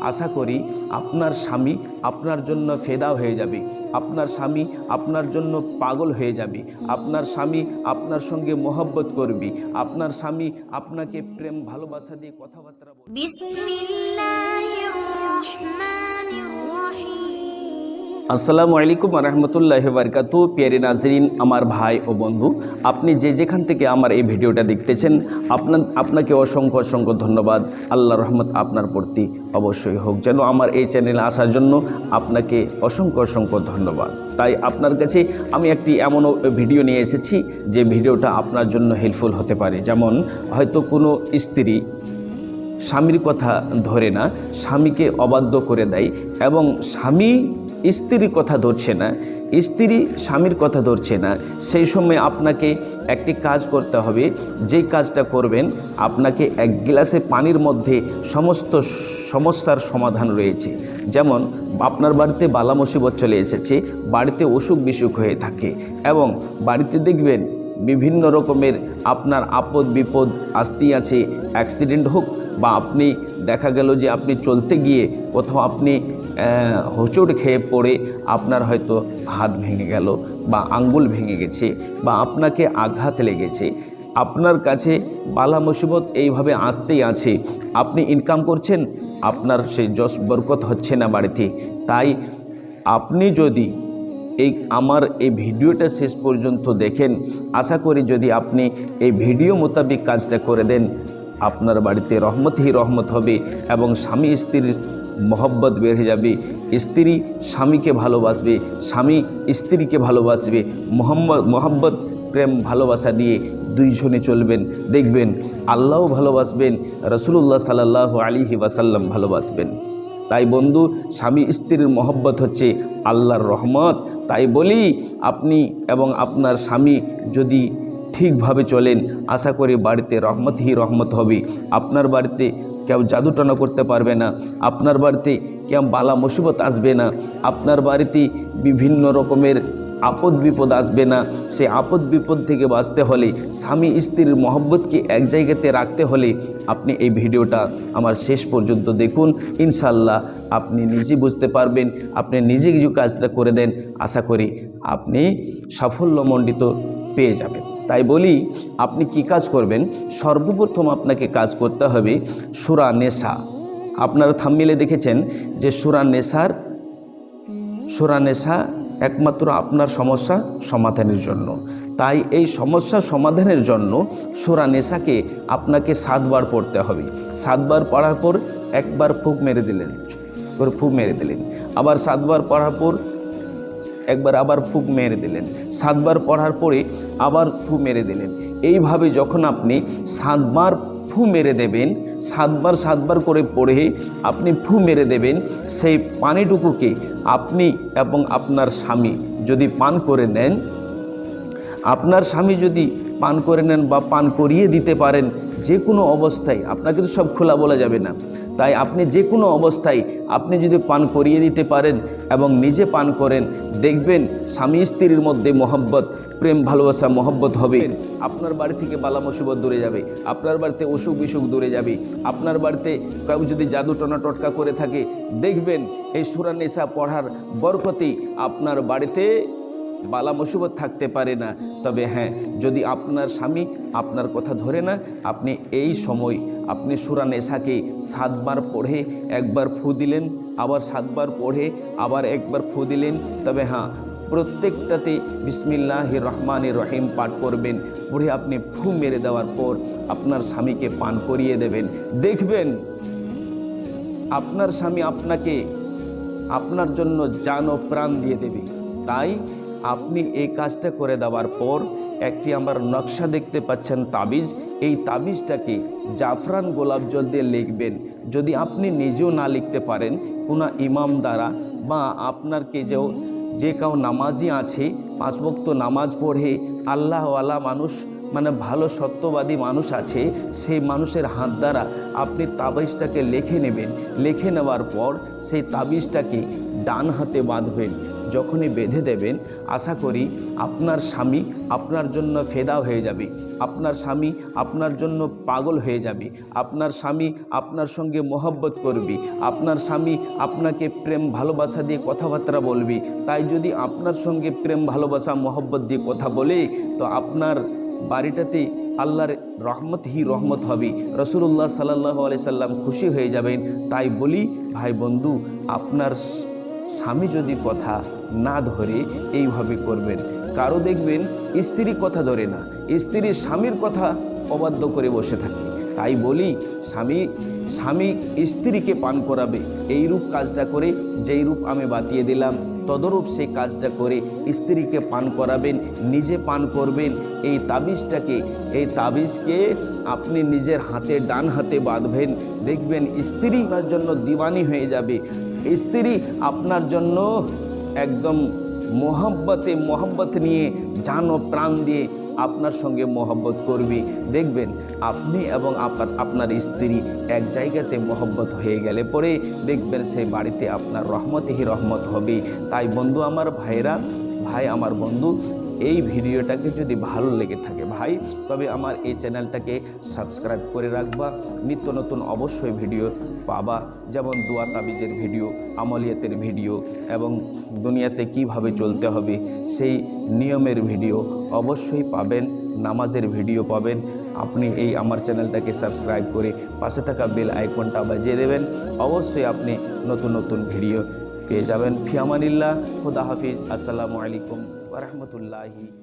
আশা করি আপনার স্বামী আপনার জন্য ফেদা হয়ে যাবে। আপনার স্বামী আপনার জন্য পাগল হয়ে যাবে। আপনার স্বামী আপনার সঙ্গে মোহব্বত করবে। আপনার স্বামী আপনাকে প্রেম, ভালোবাসা দিয়ে কথাবার্তা বলবে। আসসালামু আলাইকুম রহমতুল্লাহ বারকাতু। পিয়ারি নাজরিন, আমার ভাই ও বন্ধু, আপনি যে যেখান থেকে আমার এই ভিডিওটা দেখতেছেন আপনার আপনাকে অসংখ্য অসংখ্য ধন্যবাদ। আল্লাহ রহমত আপনার প্রতি অবশ্যই হোক। যেন আমার এই চ্যানেলে আসার জন্য আপনাকে অসংখ্য অসংখ্য ধন্যবাদ। তাই আপনার কাছে আমি একটি এমন ভিডিও নিয়ে এসেছি, যে ভিডিওটা আপনার জন্য হেল্পফুল হতে পারে। যেমন, হয়তো কোনো স্ত্রী স্বামীর কথা ধরে না, স্বামীকে অবাধ্য করে দেয় এবং স্বামী স্ত্রীর কথা ধরছে না, স্ত্রী স্বামীর কথা ধরছে না, সেই সময় আপনাকে একটি কাজ করতে হবে। যেই কাজটা করবেন, আপনাকে এক গ্লাসে পানির মধ্যে সমস্ত সমস্যার সমাধান রয়েছে। যেমন, আপনার বাড়িতে বালা মুসিবত চলে এসেছে, বাড়িতে অসুখ বিসুখ হয়ে থাকে এবং বাড়িতে দেখবেন বিভিন্ন রকমের আপনার আপদ বিপদ আসতেই আছে, অ্যাক্সিডেন্ট হোক বা আপনি দেখা গেল যে আপনি চলতে গিয়ে কোথাও আপনি হোঁচট খেয়ে পড়ে আপনার হয়তো হাত ভেঙে গেল বা আঙ্গুল ভেঙে গেছে বা আপনাকে আঘাত লেগেছে। আপনার কাছে বালা মুসিবত এইভাবে আসতেই আছে। আপনি ইনকাম করছেন, আপনার সেই যশ বরকত হচ্ছে না বাড়িতে। তাই আপনি যদি এই আমার এই ভিডিওটা শেষ পর্যন্ত দেখেন, আশা করি যদি আপনি এই ভিডিও মোতাবিক কাজটা করে দেন, আপনার বাড়িতে রহমতই রহমত হবে এবং স্বামী স্ত্রীর মহব্বত বেড়ে যাবে। স্ত্রী স্বামীকে ভালোবাসবে, স্বামী স্ত্রীকে ভালোবাসবে। মোহাম্মদ, মোহাব্বত, প্রেম, ভালোবাসা দিয়ে দুইজনে চলবেন। দেখবেন আল্লাহও ভালোবাসবেন রসুল্লাহ সাল্লাহ আলিহি ওয়াসাল্লাম ভালোবাসবেন। তাই বন্ধু, স্বামী স্ত্রীর মহব্বত হচ্ছে আল্লাহর রহমত। তাই বলি, আপনি এবং আপনার স্বামী যদি ঠিকভাবে চলেন, আশা করি বাড়িতে রহমতই রহমত হবে। আপনার বাড়িতে কেউ জাদুটনা করতে পারবে না। আপনার বাড়িতে কেউ বালা মুসিবত আসবে না। আপনার বাড়িতে বিভিন্ন রকমের আপদ বিপদ আসবে না। সে আপদ বিপদ থেকে বাঁচতে হলে, স্বামী স্ত্রীর মহব্বতকে এক জায়গাতে রাখতে হলে আপনি এই ভিডিওটা আমার শেষ পর্যন্ত দেখুন। ইনশাল্লাহ আপনি নিজে বুঝতে পারবেন, আপনি নিজে কিছু কাজটা করে দেন। আশা করি আপনি সাফল্যমণ্ডিত পেয়ে যাবেন। তাই বলি, আপনি কি কাজ করবেন? সর্বপ্রথম আপনাকে কাজ করতে হবে সুরা নেশা। আপনারা থাম্মিলে দেখেছেন যে সুরা নেশার, সুরা নেশা একমাত্র আপনার সমস্যা সমাধানের জন্য। তাই এই সমস্যা সমাধানের জন্য সুরা নেশাকে আপনাকে সাতবার পড়তে হবে। সাতবার পড়ার পর একবার ফুক মেরে দিলেন। ফুক মেরে দিলেন। আবার সাতবার পড়ার পর একবার আবার ফুক মেরে দিলেন। সাতবার পড়ার পরে আবার ফু মেরে দিলেন। এইভাবে যখন আপনি সাতবার ফু মেরে দেবেন, সাতবার সাতবার করে পড়ে আপনি ফু মেরে দেবেন, সেই পানিটুকুকে আপনি এবং আপনার স্বামী যদি পান করে নেন, আপনার স্বামী যদি পান করে নেন বা পান করিয়ে দিতে পারেন, যে কোনো অবস্থায় আপনাকে তো সব খোলা বলা যাবে না। তাই আপনি যে কোনো অবস্থায় আপনি যদি পান করিয়ে দিতে পারেন এবং নিজে পান করেন, দেখবেন স্বামী স্ত্রীর মধ্যে মোহব্বত, প্রেম, ভালোবাসা, মহব্বত হবে। আপনার বাড়ি থেকে বালা মুসিবত দূরে যাবে, আপনার বাড়িতে অসুখ বিসুখ দূরে যাবে, আপনার বাড়িতে কেউ যদি জাদু টনা টটকা করে থাকে, দেখবেন এই সুরা নেশা পড়ার বরকতি আপনার বাড়িতে বালা মুসিবত থাকতে পারে না। তবে হ্যাঁ যদি আপনার স্বামী আপনার কথা ধরে না, আপনি এই সময় আপনি সুরা নেশাকে সাতবার পড়ে একবার ফু দিলেন, আবার সাতবার পড়ে আবার একবার ফু দিলেন, তবে হ্যাঁ প্রত্যেকটাতে বিসমিল্লাহ রহমান রহিম পাঠ করবেন। পড়ে আপনি ফু মেরে দেওয়ার পর আপনার স্বামীকে পান করিয়ে দেবেন। দেখবেন আপনার স্বামী আপনাকে আপনার জন্য জান ও প্রাণ দিয়ে দেবে। তাই আপনি এই কাজটা করে দেওয়ার পর একটি আমার নকশা দেখতে পাচ্ছেন তাবিজ। এই তাবিজটাকে জাফরান গোলাপ জল দিয়ে লিখবেন। যদি আপনি নিজেও না লিখতে পারেন, কোনো ইমাম দ্বারা বা আপনার কে যে কাউ নামাজি আছে, পাঁচ বক্ত নামাজ পড়ে, আল্লাহওয়ালা মানুষ মানে ভালো সত্যবাদী মানুষ আছে, সেই মানুষের হাত দ্বারা আপনি তাবিজটাকে লিখে নেবেন। লিখে নেওয়ার পর সেই তাবিজটাকে ডান হাতে বাঁধবেন। যখনই বেঁধে দেবেন, আশা করি আপনার স্বামী আপনার জন্য ফেদা হয়ে যাবে। আপনার স্বামী আপনার জন্য পাগল হয়ে যাবে। আপনার স্বামী আপনার সঙ্গে মোহব্বত করবে। আপনার স্বামী আপনাকে প্রেম ভালোবাসা দিয়ে কথাবার্তা বলবে। তাই যদি আপনার সঙ্গে প্রেম ভালোবাসা, মোহব্বত দিয়ে কথা বলে, তো আপনার বাড়িটাতে আল্লাহর রহমত হি রহমত হবে। রসুল্লাহ সাল্লাহ আলি সাল্লাম খুশি হয়ে যাবেন। তাই বলি, ভাই বন্ধু, আপনার স্বামী যদি কথা না ধরে এইভাবে করবেন, কারও দেখবেন স্ত্রী কথা ধরে না, স্ত্রী স্বামীর কথা অবাধ্য করে বসে থাকে। তাই বলি, স্বামী স্বামী স্ত্রীকে পান করাবে। এই রূপ কাজটা করে যেই রূপ আমি বাতিয়ে দিলাম, তদরূপ সেই কাজটা করে স্ত্রীকে পান করাবেন, নিজে পান করবেন। এই তাবিজটাকে, এই তাবিজকে আপনি নিজের হাতে, ডান হাতে বাঁধবেন। দেখবেন স্ত্রী জন্য দিবানি হয়ে যাবে। স্ত্রী আপনার জন্য একদম মোহাব্বতে, মোহাব্বত নিয়ে জান ও প্রাণ দিয়ে আপনার সঙ্গে মোহব্বত করবে। দেখবেন আপনি এবং আপনার আপনার স্ত্রী এক জায়গাতে মোহব্বত হয়ে গেলে পরে দেখবেন সেই বাড়িতে আপনার রহমতেহি রহমত হবে। তাই বন্ধু আমার ভাইরা ভাই আমার বন্ধু এই ভিডিওটাকে যদি ভালো লেগে থাকে ভাই, তবে আমার এই চ্যানেলটাকে সাবস্ক্রাইব করে রাখবা। নিত্য নতুন অবশ্যই ভিডিও পাবা, যেমন দোয়া তাবিজের ভিডিও, আমলিয়াতের ভিডিও এবং দুনিয়াতে কীভাবে চলতে হবে সেই নিয়মের ভিডিও অবশ্যই পাবেন, নামাজের ভিডিও পাবেন। আপনি এই আমার চ্যানেলটাকে সাবস্ক্রাইব করে পাশে থাকা বেল আইকনটা বাজিয়ে দেবেন। অবশ্যই আপনি নতুন নতুন ভিডিও পেয়ে যাবেন। ফিয়ামানিল্লাহ খুদা হাফিজ। আসসালামু আলাইকুম। রহমতুল্লাহি